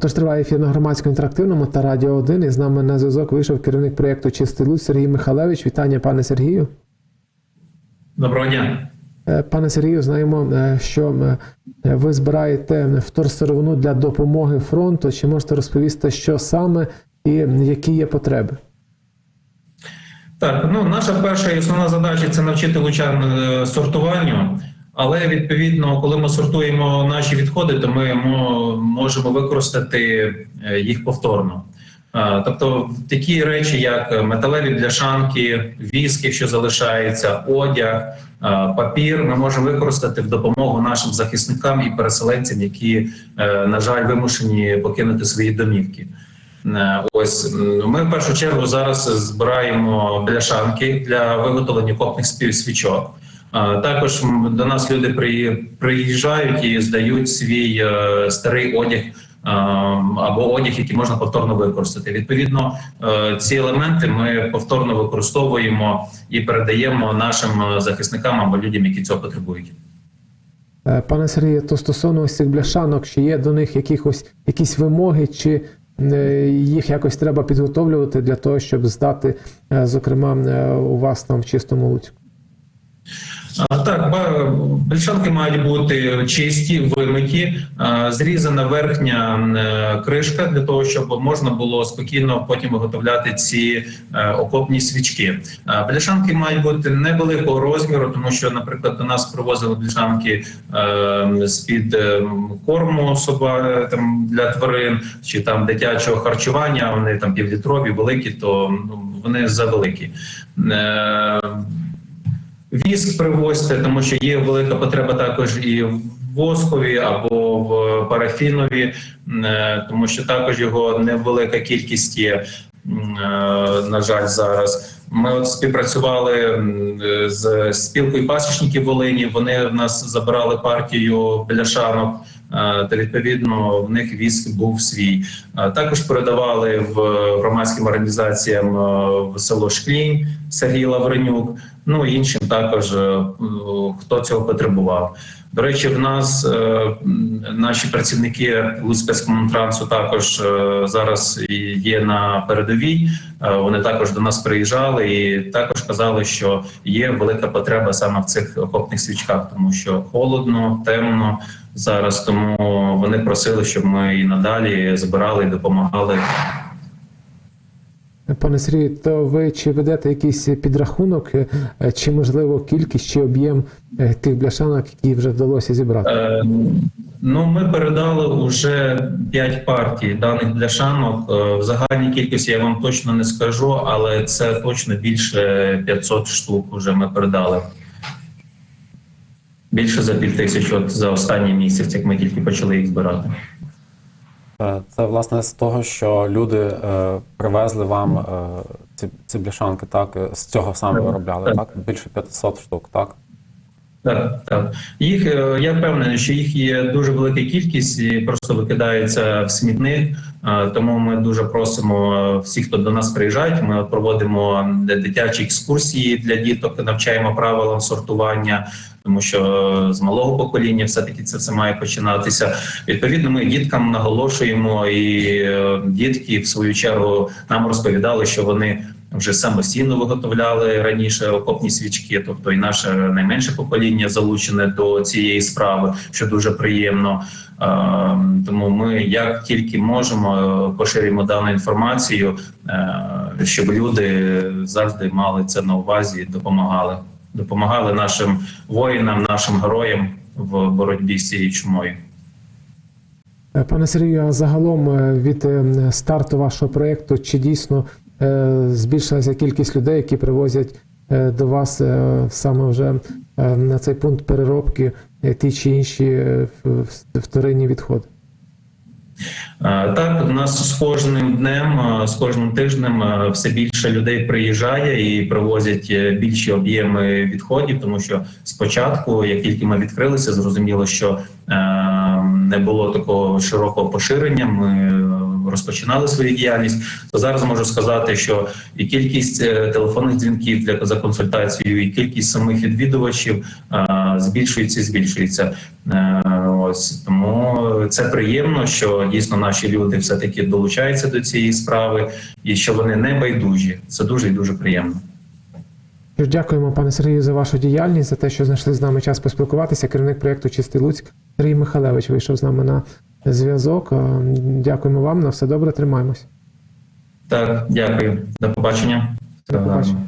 Отож триває ефір на громадському інтерактивному та радіо 1. І з нами на зв'язок вийшов керівник проєкту Чистий Луць Сергій Михайлевич. Вітання, пане Сергію. Доброго дня. Е, Пане Сергію, знаємо, е, що е, ви збираєте вторсировину для допомоги фронту. Чи можете розповісти, що саме і які є потреби? Так, ну наша перша і основна задача це навчити лучан сортуванню. Але відповідно, коли ми сортуємо наші відходи, то ми можемо використати е, їх повторно. Тобто такі речі, як металеві бляшанки, віск, якщо залишається, одяг, папір, ми можемо використати в допомогу нашим захисникам і переселенцям, які, е, на жаль, вимушені покинути свої домівки. Е, Ось ми в першу чергу зараз збираємо бляшанки для виготовлення копних спів- свічок. Е, Також до нас люди приїжджають і здають свій е, старий одяг. Або одяг, який можна повторно використати. Відповідно, е, ці елементи ми повторно використовуємо і передаємо нашим е, захисникам або людям, які цього потребують. Пане Сергію, то стосовно ось цих бляшанок, чи є до них якихось якісь вимоги, чи їх якось треба підготовлювати для того, щоб здати, зокрема, у вас там в чистому Луцьку? Так, бляшанки мають бути чисті, вимиті, зрізана верхня е, кришка для того, щоб можна було спокійно потім виготовляти ці е, окопні свічки. Бляшанки мають бути невеликого розміру, тому що, наприклад, до нас привозили бляшанки е, з-під е, корму соба там для тварин чи там дитячого харчування. Вони там півлітрові, великі, то ну, вони завеликі. Віск привозьте, тому що є велика потреба також і в воскові або в парафінові, е, тому що також його невелика кількість є. е, На жаль, зараз ми от співпрацювали з спілкою пасічників Волині. Вони в нас забрали партію бляшанок. е, Та відповідно в них віск був свій. Також передавали в громадським організаціям в село Шклінь Сергій Лавренюк. Ну іншим також е, хто цього потребував. До речі, в нас е, наші працівники Луцькомунтрансу також е, зараз є на передовій. Вони також до нас приїжджали і також казали, що є велика потреба саме в цих окопних свічках, тому що холодно, темно зараз. Тому вони просили, щоб ми і надалі збирали і допомагали Пане Сергію, то ви чи ведете якийсь підрахунок, е, чи можливо кількість чи об'єм е, тих бляшанок, які вже вдалося зібрати? Е, Ну, ми передали вже 5 партій даних бляшанок. Е, В загальній кількості я вам точно не скажу, але це точно більше 500 штук. Вже ми передали. Більше за пів тисячі от за останній місяць, як ми тільки почали їх збирати. Е, Це власне з того, що люди е, привезли вам е, ці, ці бляшанки, так? З цього саме виробляли, так. більше 500 штук, так. Так, так. Їх е, я впевнений, що їх є дуже велика кількість і просто викидається в смітник. Е, Тому ми дуже просимо е, всіх, хто до нас приїжджають. Ми проводимо дитячі екскурсії для діток, навчаємо правилам сортування. Тому що з малого покоління все-таки це все має починатися. Відповідно, ми діткам наголошуємо, і дітки в свою чергу нам розповідали, що вони вже самостійно виготовляли раніше окопні свічки, тобто і наше найменше покоління залучене до цієї справи, що дуже приємно. Е, Тому ми як тільки можемо е, поширюємо дану інформацію, е, щоб люди завжди мали це на увазі, і допомагали. Допомагали нашим воїнам, нашим героям в боротьбі з цією чумою. Пане Сергію, а загалом від старту вашого проєкту, чи дійсно збільшилася кількість людей, які привозять е, до вас е, саме вже е, на цей пункт переробки е, ті чи інші е, вторинні відходи? Е, Так, у нас з кожним днем, е, з кожним тижнем е, все більше людей приїжджає і привозять е, більші об'єми відходів, тому що спочатку, як тільки ми відкрилися, зрозуміло, що е, не було такого широкого поширення. Ми е, розпочинали свою діяльність. То зараз можу сказати, що і кількість е, телефонних дзвінків для за консультацією, і кількість самих відвідувачів збільшується, і збільшується. Е, Ось тому це приємно, що дійсно наші люди все таки долучаються до цієї справи, і що вони не байдужі. Це дуже і дуже приємно. Дякуємо, пане Сергію, за вашу діяльність, за те, що знайшли з нами час поспілкуватися. Керівник проєкту Чистий Луцьк Сергій Михалевич вийшов з нами на зв'язок. Е, Дякуємо вам. На все добре, тримаємось. Так, дякую. До побачення. До побачення.